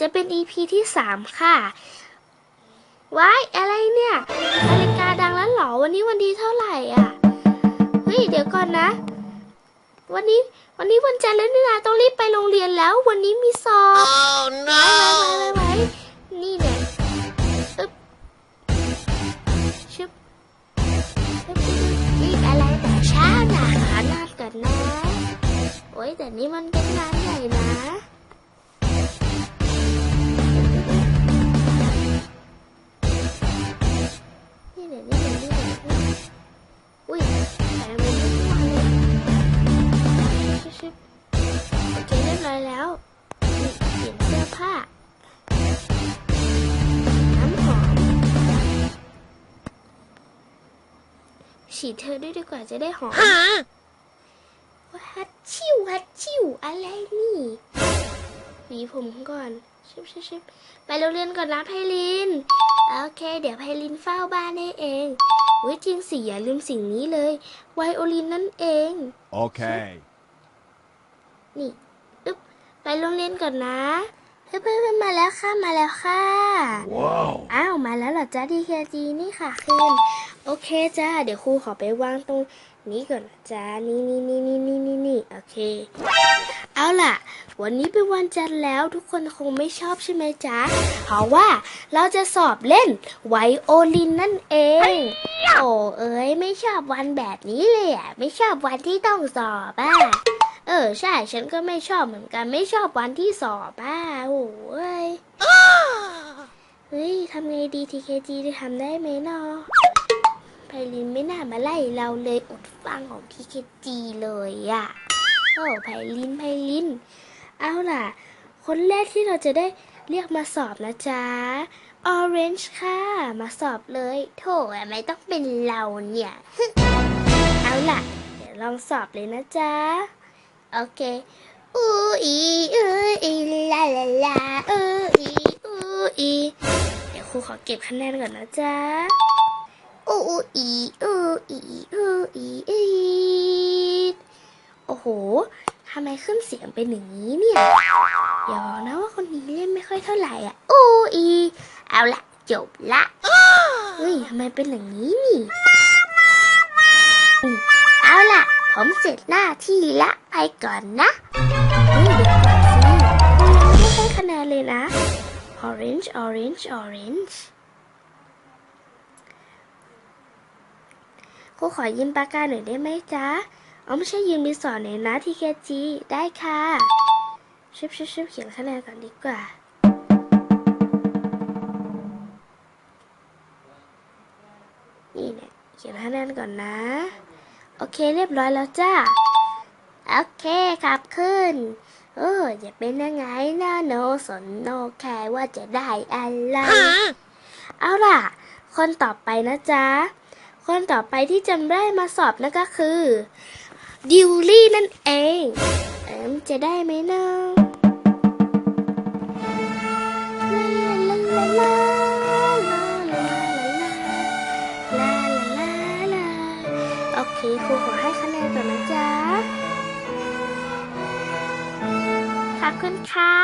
จะเป็น EP ที่สามค่ะ ว้าย อะไรเนี่ยนาฬิกาดังแล้วเหรอ วันนี้วันที่เท่าไหร่อะ เฮ้ย เดี๋ยวก่อนนะ วันนี้วันนี้วันจันทร์แล้วนี่นาต้องรีบไปโรงเรียนแล้ว วันนี้มีสอบ Oh ไว้ no! ไว้ไว้ไว้นี่เนี่ยอึ๊บชึบอึ๊บอึ๊บรีบอะไรแต่เช้านะหางานก่อนนะ โอ้ยแต่นี่มันเป็นงานใหญ่นะ ฉีดเธอด้วยดีกว่าจะได้หอม Huh? ฮัดชิวฮัดชิวอะไรนี่หวีผมก่อนชิบชิบชิบไปโรงเรียนก่อนนะไพลิน โอเค เดี๋ยวไพลินเฝ้าบ้านให้เองเว้ยจริงสิอย่าลืมสิ่งนี้เลย ไวโอลินนั่นเอง Okay. นี่ อึ๊บ ไปโรงเรียนก่อนนะ เพื่อนเพื่อนๆมาแล้วค่ะมาแล้วค่ะ Whoa. อ้าวมาแล้วเหรอจ้าดีเคจีนี่ค่ะคืนโอเคจ้าเดี๋ยวครูขอไปวางตรงนี้ก่อนนะจ้านี่นี่นี่นี่นี่นี่นี่โอเค เอาล่ะ วันนี้เป็นวันจันทร์แล้วทุกคนคงไม่ชอบใช่ไหมจ๊ะเพราะว่าเราจะสอบเล่นไวโอลินนั่นเอง โอ้เอ้ยไม่ชอบวันแบบนี้เลยอะไม่ชอบวันที่ต้องสอบอะ เออ ใช่ ฉันก็ไม่ชอบเหมือนกันไม่ชอบวันที่สอบอะโอ้ยเฮ้ยทำไงดีทีเคจีจะทำได้ไหมเนาะไพลินไม่น่ามาไล่เราเลยอดฟังของทีเคจีเลยอะโอ้ไพลินไพลิน เอาล่ะ คนแรกที่เราจะได้เรียกมาสอบนะจ๊ะ Orange ค่ะ มาสอบเลย โถไม่ต้องเป็นเราเนี่ย เอาล่ะ เดี๋ยวลองสอบเลยนะจ๊ะ โอเคอูอีอูอีลาลาลาอูอีอูอีเดี๋ยวครูขอเก็บคะแนนก่อนนะจ๊ะอูอีอูอีอูอีอีโอ้โหทำไมขึ้นเสียงเป็นอย่างนี้เนี่ยอย่าบอกนะว่าคนนี้เล่นไม่ค่อยเท่าไหร่อะอูอีเอาละจบละเฮ้ยทำไมเป็นอย่างนี้นี่เอาล่ะ ผมเสร็จหน้าที่ละไปก่อนนะเฮ้ยเดี๋ยวก่อนสิไม่ให้คะแนนเลยนะ orange orange orange ครูขอยืมปากกาหน่อยได้ไหมจ๊ะอ๋อไม่ใช่ยืมดินสอหน่อยนะทีเคจีได้ค่ะชิบชิบชิบเขียนคะแนนก่อนดีกว่านี่เนี่ยเขียนคะแนนก่อนนะ โอเคเรียบร้อยแล้วจ้า โอเคครับขึ้น เออจะเป็นยังไงนะโนสนโนแคร์ว่าจะได้อะไร Huh? เอาล่ะ คนต่อไปนะจ๊ะ คนต่อไปที่จำได้มาสอบนั่นก็คือดิวลี่นั่นเอง เอ็มจะได้ไหมนะ โอเคครูขอให้คะแนนก่อนนะจ๊ะ ขอบคุณค่ะ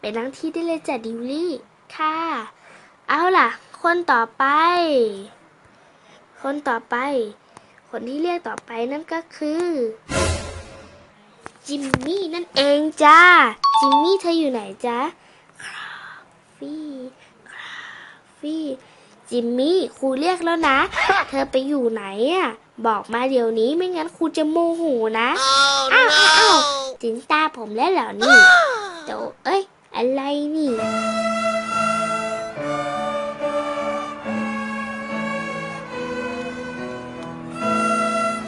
ไปนั่งที่ได้เลยจ้ะดิวลี่ ค่ะ เอาล่ะ คนต่อไป คนต่อไป คนที่เรียกต่อไปนั่นก็คือ จิมมี่นั่นเองจ้า จิมมี่เธออยู่ไหนจ๊ะคราฟี่คราฟี่จิมมี่ครูเรียกแล้วนะ เธอไปอยู่ไหนอะบอกมาเดี๋ยวนี้ไม่งั้นครูจะโมโหนะ Oh Ow, ow, ow. no! ถึงตาผมแล้วเหรอนี่โตเอ้ย อะไรนี่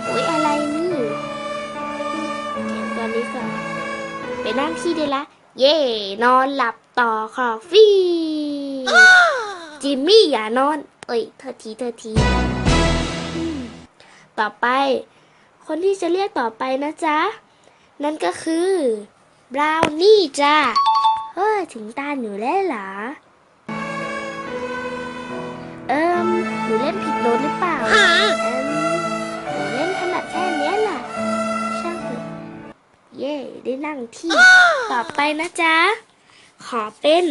โอ้ยอะไรนี่เขียนก่อนดีกว่าไปนั่งที่ได้ละ เย่นอนหลับต่อคอฟฟี่ จิมมี่อย่านอน เอ้ย เธอที เธอทีอืม ต่อไป คนที่จะเรียกต่อไปนะจ๊ะ นั่นก็คือบราวนี่จ้าเฮ้ยถึงตาหนูแล้วเหรอ เอิมหนูเล่นผิดโน้ตหรือเปล่าฮะเอิมหนูเล่นถนัดแค่เนี้ยล่ะ ช่างเถอะเย่ได้นั่งที่ ต่อไปนะจ๊ะ ขอเป็น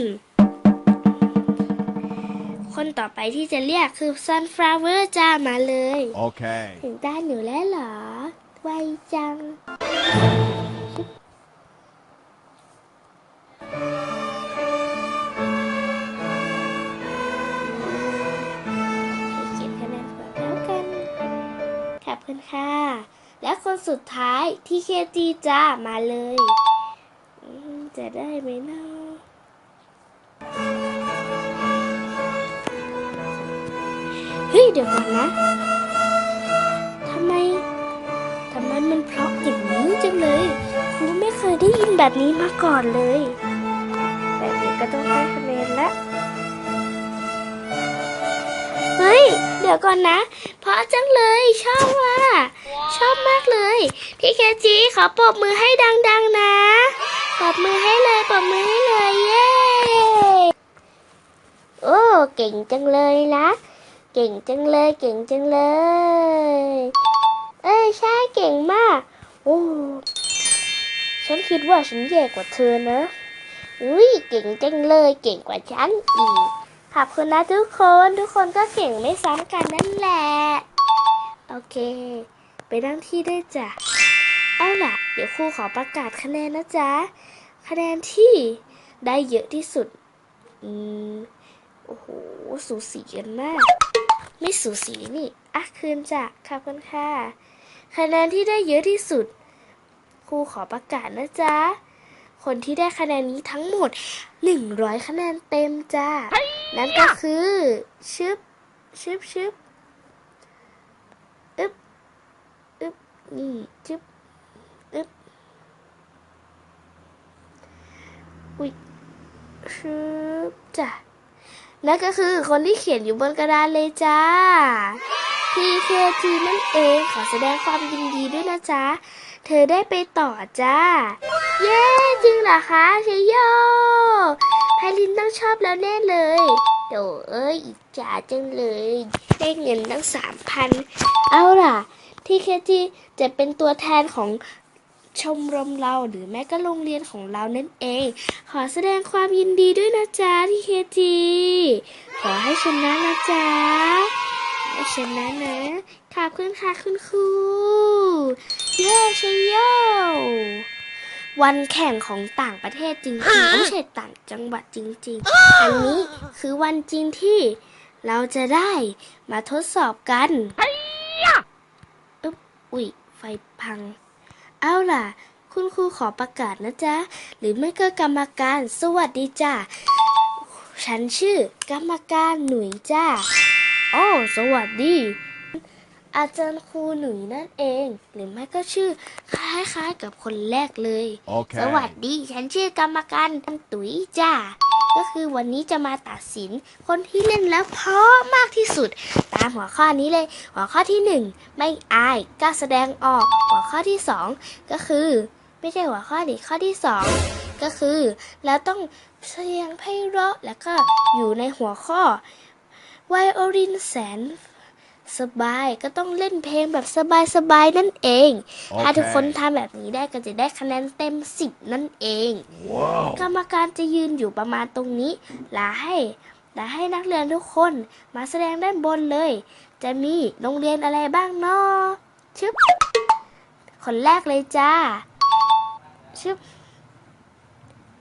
คนต่อไปที่จะเรียกคือ sunflower จ้ามาเลย Okay. ถึงตาหนูแล้วเหรอ ไวจังเขียนคะแนนก่อนแล้วกัน ขอบคุณค่ะ และคนสุดท้ายที่เคจีจ้ามาเลยอืมจะได้ไหมนะ เฮ้ยเดี๋ยวก่อนนะทำไมทำไมมันเพราะอย่างนี้จังเลยครูไม่เคยได้ยินแบบนี้มาก่อนเลย แบบนี้ก็ต้องให้คะแนนละเฮ้ย เดี๋ยวก่อนนะ เพราะจังเลยชอบว่ะชอบมากเลย พี่เคจีขอปรบมือให้ดัง ๆ นะปรบมือให้เลยปรบมือให้เลยเย้โอ้เก่งจังเลยนะ เก่งจังเลยเก่งจังเลย เอ้ยใช่เก่งมาก โอ้ฉันคิดว่าฉันแย่กว่าเธอนะ อุ้ยเก่งจังเลยเก่งกว่าฉันอีกขอบคุณนะทุกคนทุกคนก็เก่งไม่ซ้ำกันนั่นแหละ โอเค ไปนั่งที่ได้จ้ะ เอาล่ะ เดี๋ยวครูขอประกาศคะแนนนะจ๊ะ คะแนนที่ได้เยอะที่สุด อืม โอ้โห สูสีกันมาก ไม่สูสีนี่อะคืนจ้ะขอบคุณค่ะ คะแนนที่ได้เยอะที่สุด ครูขอประกาศนะจ๊ะ คนที่ได้คะแนนนี้ทั้งหมด 100 คะแนนเต็มจ้า นั่นก็คือ ชึบ ชึบชึบอึบอึบนี่ชึบอึบอุ้ย นั่นก็คือคนที่เขียนอยู่บนกระดานเลยจ้า PKG นั่นเองขอแสดงความยินดีด้วยนะจ๊ะ เธอได้ไปต่อจ้า เย้จริงเหรอคะเชยโยไพลินต้องชอบแล้วแน่เลยโดเอ้ยอิจฉาจังเลย ได้เงินตั้งสามพัน เอาล่ะ ที่เคจีจะเป็นตัวแทนของ ชมรมเราหรือแม้ก็โรงเรียนของเรานั่นเอง ขอแสดงความยินดีด้วยนะจ๊ะที่เคจีขอให้ชนะนะจ๊ะให้ชนะนะขอบคุณค่ะคุณครูเย้ชัยโยวันแข่งของต่างประเทศจริงๆไม่ใช่ต่างจังหวัดจริง ๆ อันนี้คือวันจริงที่เราจะได้มาทดสอบกันอึ๊บอุ๊ย ไฟพัง เอาล่ะ คุณครูขอประกาศนะจ๊ะ หรือไม่ก็กรรมการ สวัสดีจ้าฉันชื่อกรรมการหนุ่ยจ้าโอ้สวัสดี อาจารย์ครูหนุ่ยนั่นเอง หรือไม่ก็ชื่อคล้ายๆกับคนแรกเลย Okay. สวัสดี ฉันชื่อกรรมการตุ๋ยจ้า ก็คือวันนี้จะมาตัดสินคนที่เล่นแล้วเพราะมากที่สุด ตามหัวข้อนี้เลย หัวข้อที่หนึ่งไม่อายกล้าแสดงออก หัวข้อที่สองก็คือ ไม่ใช่หัวข้อดิข้อที่สองก็คือเราต้องเสียงไพเราะแล้วก็อยู่ในหัวข้อไวโอลินแสน สบายก็ต้องเล่นเพลงแบบสบายๆนั่นเอง ถ้าทุกคนทำแบบนี้ได้ก็จะได้คะแนนเต็มสิบนั่นเอง Whoa. กรรมการจะยืนอยู่ประมาณตรงนี้แลาให้แลาให้นักเรียนทุกคนมาแสดงด้านบนเลย จะมีโรงเรียนอะไรบ้างเนาะชึบคนแรกเลยจ้าชึบ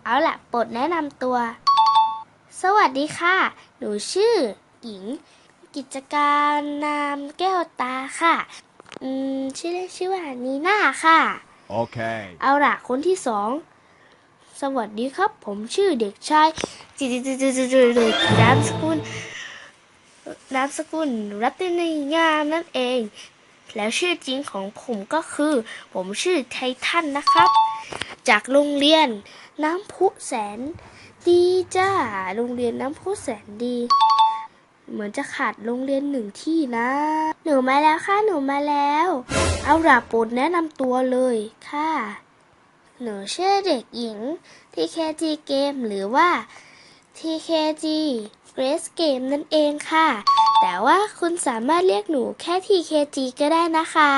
เอาล่ะ โปรดแนะนำตัว สวัสดีค่ะ หนูชื่อหญิง กิจการนามแก้วตาค่ะ อืมชื่อเล่นชื่อว่านีน่าค่ะ Okay. เอาล่ะคนที่สอง สวัสดีครับ ผมชื่อเด็กชายจิจิจิจิจิจิจินามสกุลนามสกุลรัตนีงามนั่นเอง แล้วชื่อจริงของผมก็คือ ผมชื่อไททันนะครับ จากโรงเรียนน้ำพุแสนดีจ้า โรงเรียนน้ำพุแสนดี เหมือนจะขาดโรงเรียนหนึ่งที่นะ หนูมาแล้วค่ะ หนูมาแล้ว เอาล่ะโปรดแนะนำตัวเลยค่ะ หนูชื่อเด็กหญิง TKG Game หรือว่า TKG Grace Game นั่นเองค่ะ แต่ว่าคุณสามารถเรียกหนูแค่ TKG ก็ได้นะคะ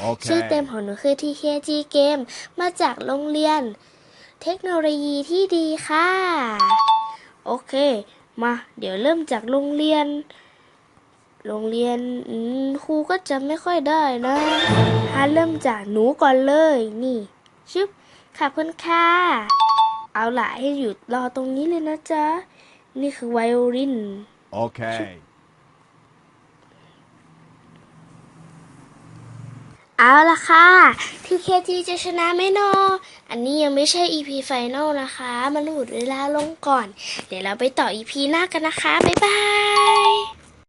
โอเคชื่อเต็มของหนูคือ TKG Game มาจากโรงเรียน เทคโนโลยีที่ดีค่ะ โอเค มา เดี๋ยวเริ่มจากโรงเรียน โรงเรียนอืมครูก็จำไม่ค่อยได้นะถ้าเริ่มจากหนูก่อนเลย นี่ ชึบขอบคุณค่ะ เอาล่ะให้หยุดรอตรงนี้เลยนะจ๊ะ นี่คือไวโอลิน Okay. เเอาละค่ะทีเคทีจะชนะไม่นอ อันนี้ยังไม่ใช่ EP Final นะคะ มันหมดเวลาลงก่อน เดี๋ยวเราไปต่อ EP หน้ากันนะคะ บ๊ายบาย